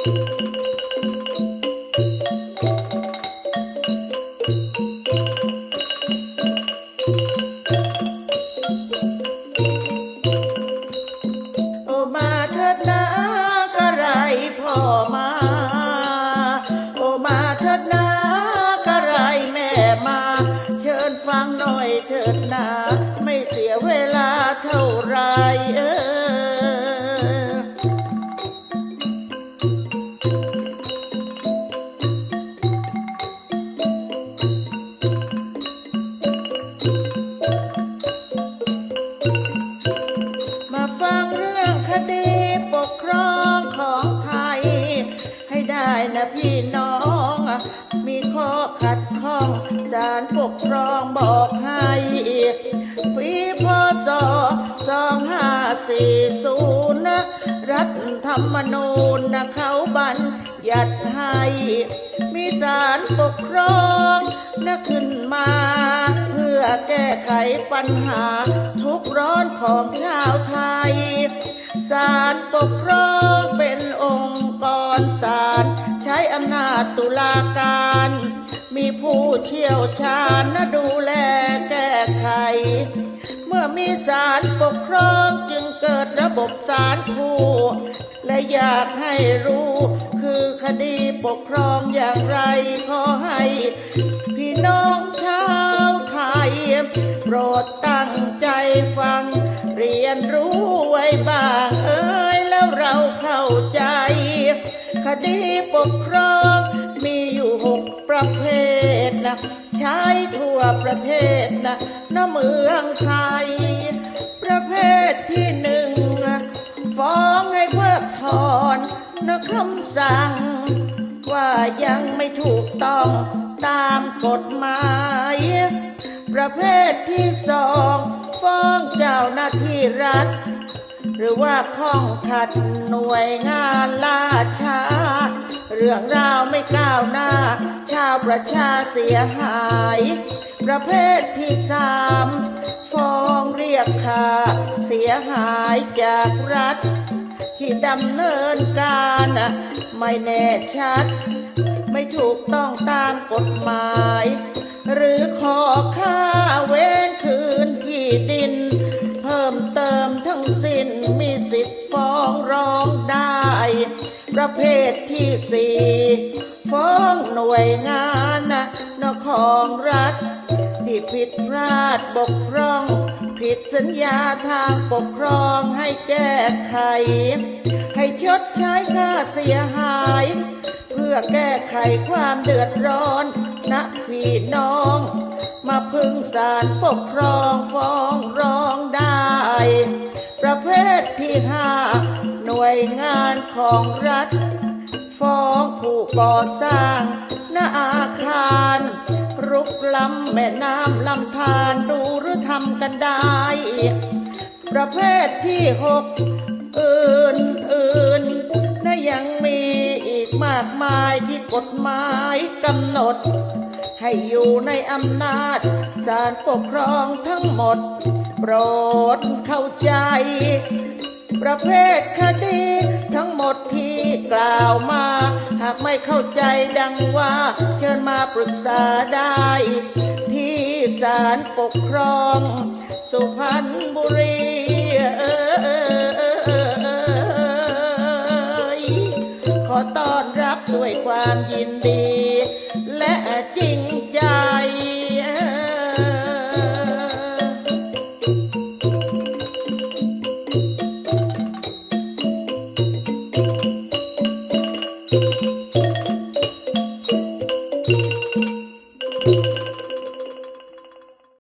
โอมาเถิดนา นะพี่น้อง มีข้อขัดข้องศาลปกครองบอกให้ปีพศ2540รัฐธรรมนูญนะเขาบัญญัติให้ มีศาลปกครองนะขึ้นมา เพื่อแก้ไขปัญหาทุกร้อนของชาวไทยศาลปกครองเป็นองค์กรศาล อำนาจตุลาการ มีผู้เชี่ยวชาญนะดูแลแก้ไข เมื่อมีศาลปกครองจึงเกิดระบบศาลคู่ และอยากให้รู้ คือคดีปกครองอย่างไร ขอให้ พี่น้องชาวไทย โปรดตั้งใจฟัง เรียนรู้ไว้บ้างเอ้ยแล้วเราเข้าใจ คดีปกครองมีอยู่หกประเภทนะ ใช้ทั่วประเทศนะนเมืองไทย ประเภทที่หนึ่ง ฟ้องให้เพิกถอนนะคำสั่ง ว่ายังไม่ถูกต้องตามกฎหมาย ประเภทที่สอง ฟ้องเจ้าหน้าที่รัฐ หรือว่าข้องขัดหน่วยงานล่าช้า เรื่องราวไม่ก้าวหน้า ชาวประชาเสียหาย ประเภทที่สามฟ้องเรียกค่าเสียหายจากรัฐ ที่ดำเนินการไม่แน่ชัด ไม่ถูกต้องตามกฎหมาย หรือขอค่าเว้นคืนที่ดิน สิทธิ์ฟ้องร้องได้ ประเภทที่สี่ฟ้องหน่วยงานนะนของรัฐ ที่ผิดพลาดบกพร่อง ผิดสัญญาทางปกครองให้แก้ไข ให้ชดใช้ค่าเสียหาย เพื่อแก้ไขความเดือดร้อนนะพี่น้อง มาพึ่งศาลปกครองฟ้อง วยงานของรัฐ ฟ้องผู้ก่อสร้างหน้าอาคาร รุกล้ำแม่น้ำลำธารดูหรือทำกันได้ ประเภทที่หกอื่นอื่นนะยังมีอีกมากมายที่กฎหมายกำหนด ให้อยู่ในอำนาจศาลปกครองทั้งหมด โปรดเข้าใจ ประเภทคดีทั้งหมดที่กล่าวมา หากไม่เข้าใจดังว่า เชิญมาปรึกษาได้ ที่ศาลปกครอง สุพรรณบุรีเอยขอต้อนรับด้วยความยินดี